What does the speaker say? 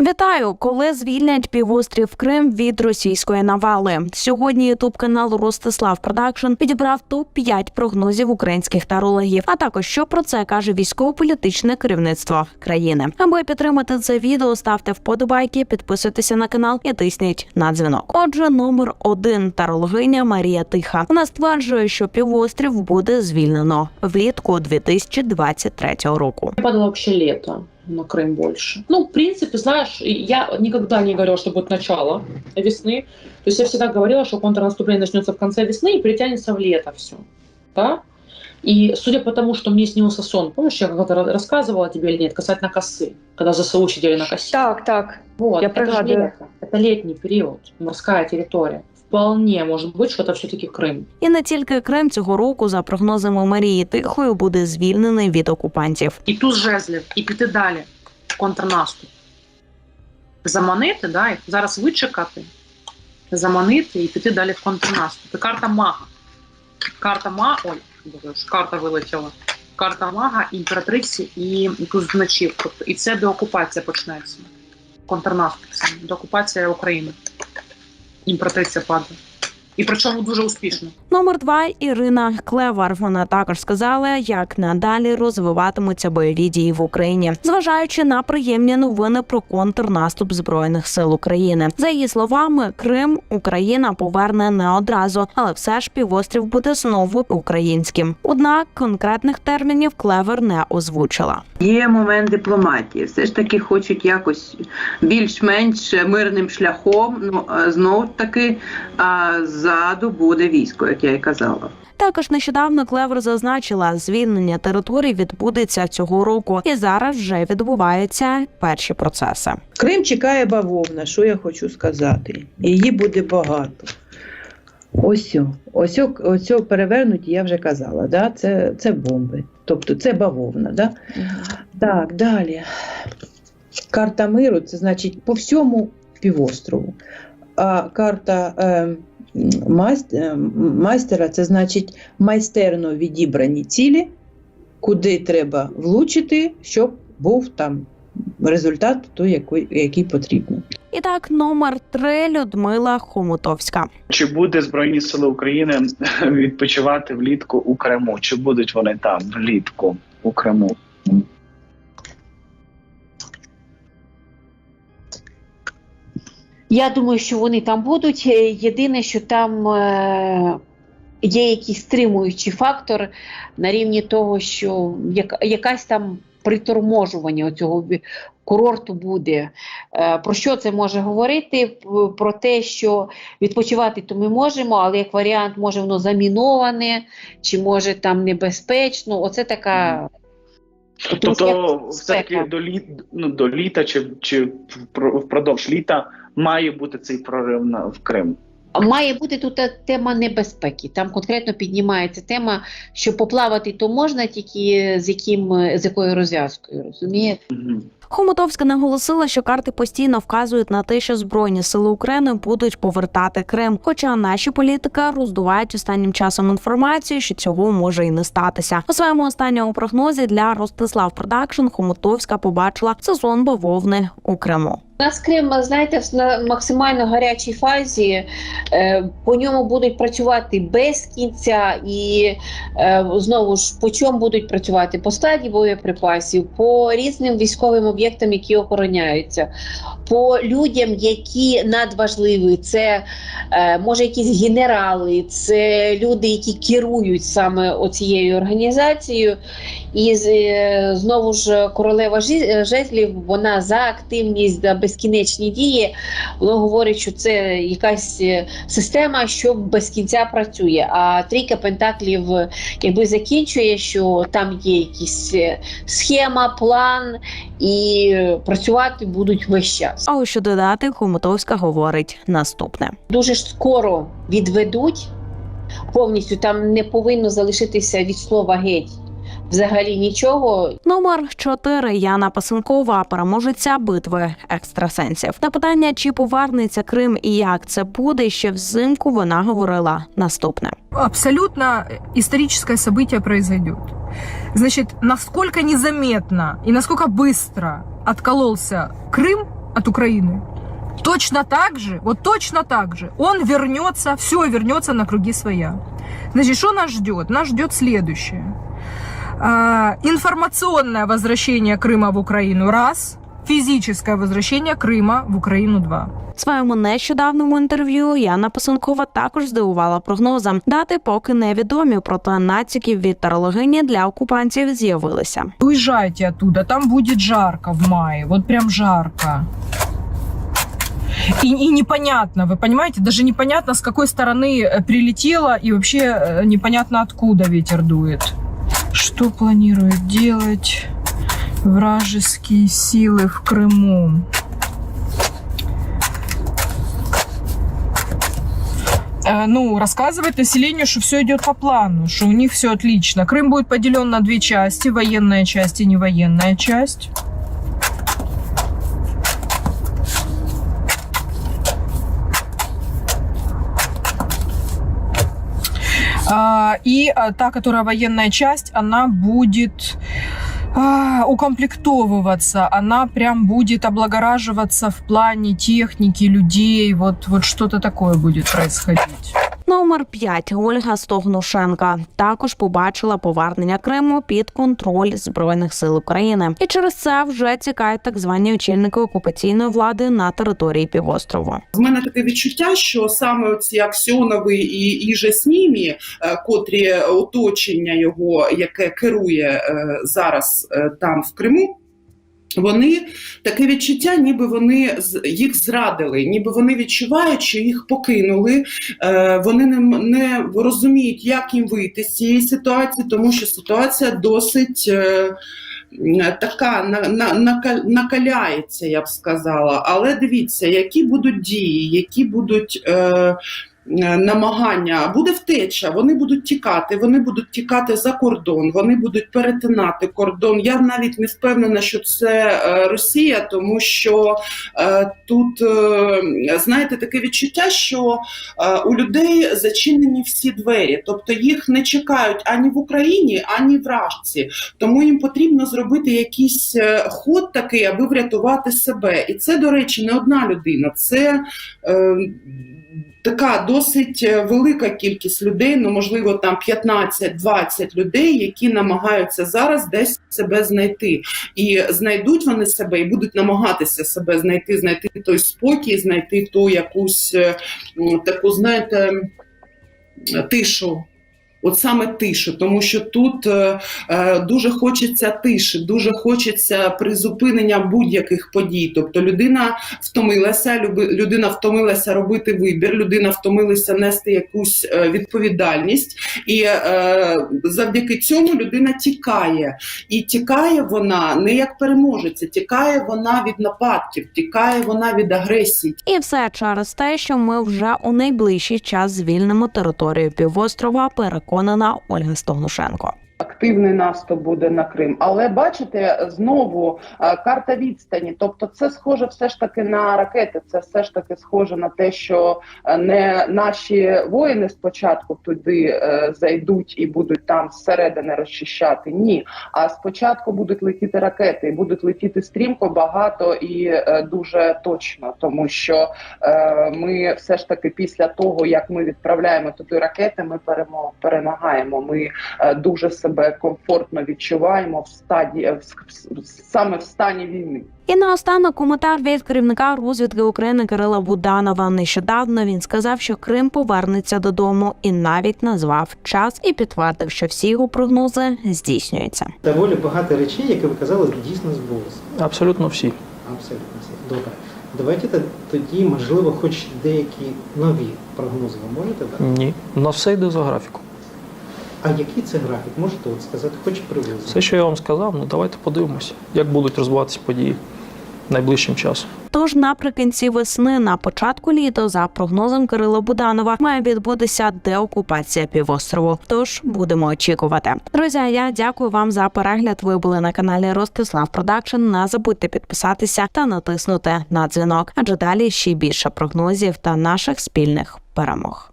Вітаю, коли звільнять півострів Крим від російської навали. Сьогодні ютуб канал Ростислав Продакшн підібрав топ 5 прогнозів українських тарологів. А також що про це каже військово-політичне керівництво країни. Аби підтримати це відео, ставте вподобайки, підписуйтеся на канал і тисніть на дзвінок. Отже, номер один тарологиня Марія Тиха. Вона стверджує, що півострів буде звільнено влітку 2023 року. Падало вообще лето на Крым больше. Ну, в принципе, знаешь, я никогда не говорила, что будет начало весны. То есть я всегда говорила, что контрнаступление начнется в конце весны и перетянется в лето все. Да? И судя по тому, что мне снился сон, помнишь, я когда-то ра- рассказывала тебе или нет, касательно косы, когда ЗСУ сидели на косе. Так, так. Вот, я это лето, это летний период, морская территория. Вполне может быть, что это все-таки Крым. І не тільки Крим цього року, за прогнозами Марії Тихої, буде звільнений від окупантів. і туз жезлів, і піти далі в контрнаступ. Заманити, да, і зараз вичекати, заманити і піти далі в контрнаступ. І карта мага. Карта мага, ой, боже ж, карта вилетіла. Карта мага, імператриці і туз мечів. Тобто, і це деокупація почнеться. Контрнаступ. саме, Деокупація України. Імператриця падає. І причому дуже успішно. Номер два Ірина Клевар. Вона також сказала, як надалі розвиватимуться бойові дії в Україні, зважаючи на приємні новини про контрнаступ збройних сил України. За її словами, Крим Україна поверне не одразу, але все ж півострів буде знову українським. Однак конкретних термінів Клевер не озвучила. Є момент дипломатії. Все ж таки хочуть якось більш-менш мирним шляхом. Ну знов таки а, ззаду буде військо, як я і казала. Також нещодавно Клевер зазначила, звільнення територій відбудеться цього року, і зараз вже відбуваються перші процеси. Крим чекає бавовна, що я хочу сказати. Її буде багато. Ось, ось, ось перевернуті, я вже казала, да? це, це бомби. Тобто це бавовна. Да? Так, далі. Карта миру це значить по всьому півострову. А карта е, майстера це значить майстерно відібрані цілі, куди треба влучити, щоб був там результат той, який, який потрібно. І так, номер три Людмила Хомутовська. Чи буде Збройні Сили України відпочивати влітку у Криму? Чи будуть вони там влітку у Криму? Я думаю, що вони там будуть. Е, Єдине, що там е, є якийсь стримуючий фактор на рівні того, що яка- якась там приторможування цього курорту буде. Е, Про що це може говорити? Про те, що відпочивати то ми можемо, але як варіант, може воно заміноване, чи може там небезпечно. Оце така. Тобто, все таки до літ ну до літа, чи чи впродовж літа має бути цей прорив на в Крим. Має бути тут тема небезпеки. Там конкретно піднімається тема, що поплавати то можна, тільки з яким з якою розв'язкою, розумієте? Мгм. Хомутовська наголосила, що карти постійно вказують на те, що збройні сили України будуть повертати Крим. Хоча наші політики роздувають останнім часом інформацію, що цього може і не статися. У своєму останньому прогнозі для Ростислав Продакшн Хомутовська побачила сезон бавовни у Криму. Нас Крим, знаєте, на максимально гарячій фазі. Е, По ньому будуть працювати без кінця, і е, знову ж по чому будуть працювати? По складі боєприпасів, по різним військовим об'єктам, які охороняються, по людям, які надважливі. Це е, може якісь генерали, це люди, які керують саме оцією організацією. І е, знову ж королева жі- жезлів, вона за активність, за безкінечні дії. Воно говорить, що це якась е, система, що без кінця працює. А трійка пентаклів е, якби закінчує, що там є якісь е, схема, план, і е, працювати будуть весь час. А ось що додати, Хомутовська говорить наступне. Дуже скоро відведуть повністю. Там не повинно залишитися від слова геть Взагалі нічого, Номер 4 Яна Пасенкова, переможеця битви екстрасенсів. На питання, чи повернеться Крим і як це буде, ще взимку вона говорила наступне. абсолютно историческое событие произойдет. Значит, насколько незаметно и насколько быстро откололся Крым от Украины, точно так же, вот точно так же, он вернется, все вернется на круги своя. Значит, что нас ждет? Нас ждет следующее. А, информационное возвращение Крыма в Украину – раз, физическое возвращение Крыма в Украину – два. В своєму нещодавньому інтерв'ю Яна Пасенкова також здивувала прогнозом. Дати поки невідомі, проте націків від тарологині для окупантів з'явилися. Уезжайте оттуда, там будет жарко в мае, вот прям жарко. И, и непонятно, вы понимаете, даже непонятно, с какой стороны э, прилетело, и вообще э, непонятно, откуда ветер дует. Что планируют делать вражеские силы в Крыму? Э, Ну, рассказывает населению, что все идет по плану, что у них все отлично. Крым будет поделен на две части, военная часть и невоенная часть. И а, та, которая военная часть, она будет а, укомплектовываться, она прям будет облагораживаться в плане техники, людей, вот, вот что-то такое будет происходить. Номер 5. Ольга Стогнушенка також побачила повернення Криму під контроль збройних сил України, і через це вже тікають так звані очільники окупаційної влади на території півострову. В мене таке відчуття, що саме ці Аксьонови і, і же з ними, е, котрі оточення його, яке керує е, зараз е, там в Криму. Вони таке відчуття, ніби вони їх зрадили, ніби вони відчувають, що їх покинули. Е, Вони не, не розуміють, як їм вийти з цієї ситуації, тому що ситуація досить е, така на, на, накаляється, я б сказала. Але дивіться, які будуть дії, які будуть. Е, Намагання буде втеча, вони будуть тікати, вони будуть тікати за кордон, вони будуть перетинати кордон. Я навіть не впевнена, що це е, Росія, тому що е, тут е, знаєте таке відчуття, що е, у людей зачинені всі двері, тобто їх не чекають ані в Україні, ані в Рашці. Тому їм потрібно зробити якийсь е, ход такий, аби врятувати себе. І це, до речі, не одна людина, це е, така досить е, велика кількість людей, ну можливо, там 15-20 людей, які намагаються зараз десь себе знайти. І знайдуть вони себе і будуть намагатися себе знайти, знайти той спокій, знайти ту якусь е, таку, знаєте, тишу. От саме тишу, тому що тут е, е, дуже хочеться тиші, дуже хочеться призупинення будь-яких подій. Тобто людина втомилася, людина втомилася робити вибір, людина втомилася нести якусь е, відповідальність, і е, завдяки цьому людина тікає. І тікає вона не як переможеця, тікає вона від нападків, тікає вона від агресії, І все через те, що ми вже у найближчий час звільнимо територію півострова. Переконана Ольга Стогнушенко. Активний наступ буде на Крим. Але бачите, знову е, карта відстані. Тобто, це схоже все ж таки на ракети. Це все ж таки схоже на те, що е, не наші воїни спочатку туди е, зайдуть і будуть там зсередини розчищати. Ні, а спочатку будуть летіти ракети, і будуть летіти стрімко, багато і дуже точно, тому що ми все ж таки після того, як ми відправляємо туди ракети, ми перемагаємо. Ми дуже себе комфортно відчуваємо в стаді в, в- саме в стані війни. І наостанок коментар від керівника розвідки України Кирила Буданова. Нещодавно він сказав, що Крим повернеться додому, і навіть назвав час і підтвердив, що всі його прогнози здійснюються. Доволі багато речей, які ви казали, дійсно збулися. Абсолютно всі. Абсолютно все. Добре. Давайте та- тоді, можливо, хоч деякі нові прогнози ви можете дати? Ні. У нас все йде за графіком. А який це графік? Можете от сказати, хоч приблизно? Все, що я вам сказав, ну давайте подивимося, як будуть розвиватися події найближчим часом. Тож наприкінці весни, на початку літа, за прогнозом Кирила Буданова, має відбутися деокупація півострову. Тож будемо очікувати. Друзі, я дякую вам за перегляд. Ви були на каналі Ростислав Продакшн. Не забудьте підписатися та натиснути на дзвінок, адже далі ще більше прогнозів та наших спільних перемог.